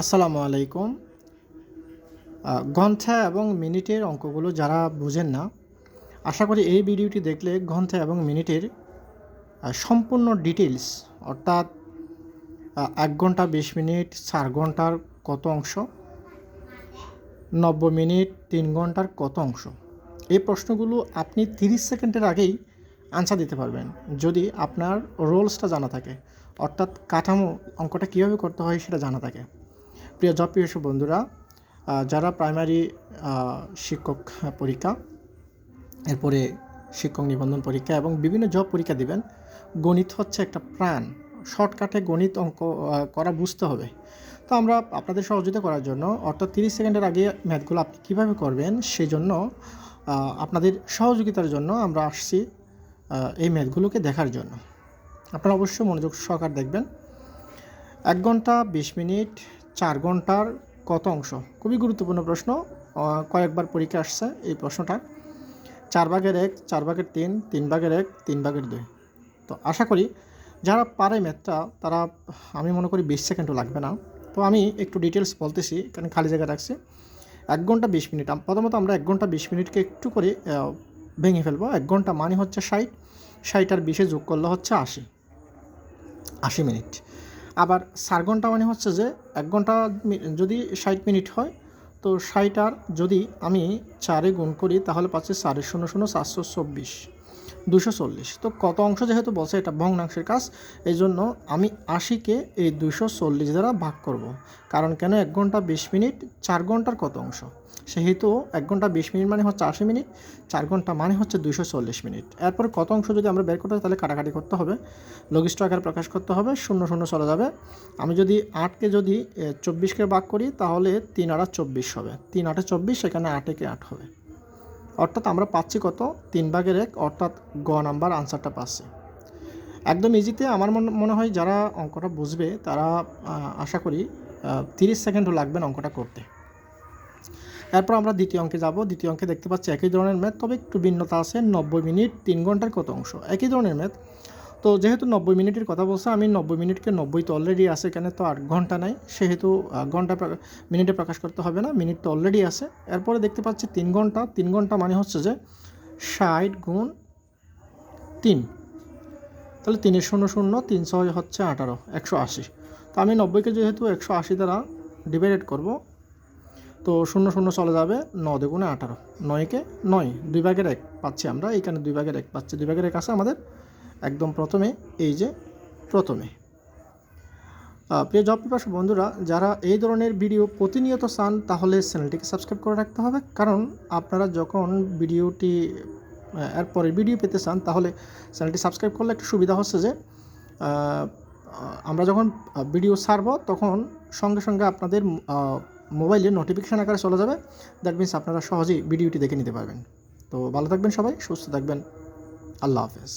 আসসালামু আলাইকুম। ঘণ্টা এবং মিনিটের অঙ্কগুলো যারা বুঝেন না, আশা করি এই ভিডিওটি দেখলে ঘণ্টা এবং মিনিটের সম্পূর্ণ ডিটেলস অর্থাৎ এক ঘণ্টা বিশ মিনিট, চার ঘণ্টার কত অংশ, নব্বই মিনিট, তিন ঘণ্টার কত অংশ, এই প্রশ্নগুলো আপনি তিরিশ সেকেন্ডের আগেই আনসার দিতে পারবেন। যদি আপনার রোলসটা জানা থাকে, অর্থাৎ কাঠামো অঙ্কটা কীভাবে করতে হয় সেটা জানা থাকে। প্রিয় জব প্রিয় বন্ধুরা যারা প্রাইমারি শিক্ষক পরীক্ষা, এরপরে শিক্ষক নিবন্ধন পরীক্ষা এবং বিভিন্ন জব পরীক্ষা দিবেন, গণিত হচ্ছে একটা প্রাণ। শর্টকাটে গণিত অঙ্ক করা বুঝতে হবে। তো আমরা আপনাদের সহযোগিতা করার জন্য, অর্থাৎ তিরিশ সেকেন্ডের আগে ম্যাথগুলো আপনি কীভাবে করবেন সেই জন্য আপনাদের সহযোগিতার জন্য আমরা আসছি এই ম্যাথগুলোকে দেখার জন্য। আপনারা অবশ্যই মনোযোগ সহকার দেখবেন। এক ঘণ্টা বিশ মিনিট চার ঘণ্টার কত অংশ? খুবই গুরুত্বপূর্ণ প্রশ্ন। কয়েকবার পরীক্ষা আসছে এই প্রশ্নটা চার ভাগের এক, চার ভাগের তিন তিন ভাগের এক, তিন ভাগের দুই। তো আশা করি যারা পারে ম্যাথটা, তারা, আমি মনে করি বিশ সেকেন্ডও লাগবে না। তো আমি একটু ডিটেলস বলতেছি, কারণ খালি জায়গা রাখছি। এক ঘণ্টা বিশ মিনিট। প্রথমত আমরা এক ঘণ্টা বিশ মিনিটকে একটু করে ভেঙে ফেলব। এক ঘণ্টা মানে হচ্ছে ষাট। ষাট আর বিশে যোগ করলে হচ্ছে আশি। আশি মিনিট। আবার চার ঘণ্টা মানে হচ্ছে যে এক ঘণ্টা যদি ষাট মিনিট হয়, তো ষাট আর যদি আমি চারে গুণ করি, তাহলে পাচ্ছি চারে শূন্য শূন্য চারশো চব্বিশ। দুশো চল্লিশ। তো কত অংশ যেহেতু বলছে এটা ভগ্নাংশের কাজ এই জন্য আমি আশিকে এই দুশো চল্লিশ দ্বারা ভাগ করব। কারণ কেন এক ঘণ্টা বিশ মিনিট, চার ঘণ্টার কত অংশ? সেহেতু এক ঘণ্টা বিশ মিনিট মানে হচ্ছে আশি মিনিট, চার ঘণ্টা মানে হচ্ছে দুশো চল্লিশ মিনিট। এরপর কত অংশ যদি আমরা বের করতে তাহলে কাটাকাটি করতে হবে। লঘিষ্ঠ আকারে প্রকাশ করতে হবে, শূন্য শূন্য চলে যাবে। আমি যদি আটকে যদি চব্বিশকে ভাগ করি, তাহলে তিন আটা চব্বিশ হবে। তিন আটে চব্বিশ সেখানে আটেকে আট হবে। অর্থাৎ আমরা পাচ্ছি কত? তিন ভাগের এক, অর্থাৎ গ নাম্বার আনসারটা পাচ্ছি। একদম ইজিতে আমার মনে হয় যারা অঙ্কটা বুঝবে, তারা আশা করি তিরিশ সেকেন্ডও লাগবে অঙ্কটা করতে। এরপর আমরা দ্বিতীয় অঙ্কে যাব। দ্বিতীয় অঙ্কে দেখতে পাচ্ছি একই ধরনের ম্যাথ তবে একটু ভিন্নতা আছে। নব্বই মিনিট, তিন ঘণ্টার কত অংশ? একই ধরনের ম্যাথ তো যেহেতু নব্বই মিনিটের কথা বলছে, আমি নব্বই মিনিটকে নব্বই তো অলরেডি আছে এখানে, তো আট ঘণ্টা নাই। সেহেতু ঘণ্টা মিনিটে প্রকাশ করতে হবে না, মিনিট তো অলরেডি আছে। এরপরে দেখতে পাচ্ছি তিন ঘণ্টা তিন ঘণ্টা মানে হচ্ছে যে ষাট গুণ তিন। তাহলে তিনের শূন্য শূন্য, তিন ছয় হচ্ছে আঠারো, একশো আশি। তো আমি নব্বইকে যেহেতু একশো আশি দ্বারা ডিভাইডেড করব, তো শূন্য শূন্য চলে যাবে ন দুগুণে আঠারো। নয়কে নয়, দুই ভাগের এক পাচ্ছি আমরা, এইখানে দুই ভাগের এক পাচ্ছি, দুই ভাগের এক আছে আমাদের একদম প্রথমে, এই যে প্রথমে। প্রিয় জব বন্ধুরা, যারা এই ধরনের ভিডিও প্রতিনিয়ত চান, তাহলে চ্যানেলটিকে সাবস্ক্রাইব করে রাখতে হবে। কারণ আপনারা যখন ভিডিওটি এরপরে ভিডিও পেতে চান, তাহলে চ্যানেলটি সাবস্ক্রাইব করলে একটু সুবিধা হচ্ছে যে আমরা যখন ভিডিও ছাড়ব, তখন সঙ্গে সঙ্গে আপনাদের মোবাইলে নোটিফিকেশান আকারে চলে যাবে। দ্যাট মিনস আপনারা সহজেই ভিডিওটি দেখে নিতে পারবেন। তো ভালো থাকবেন সবাই, সুস্থ থাকবেন। আল্লাহ হাফেজ।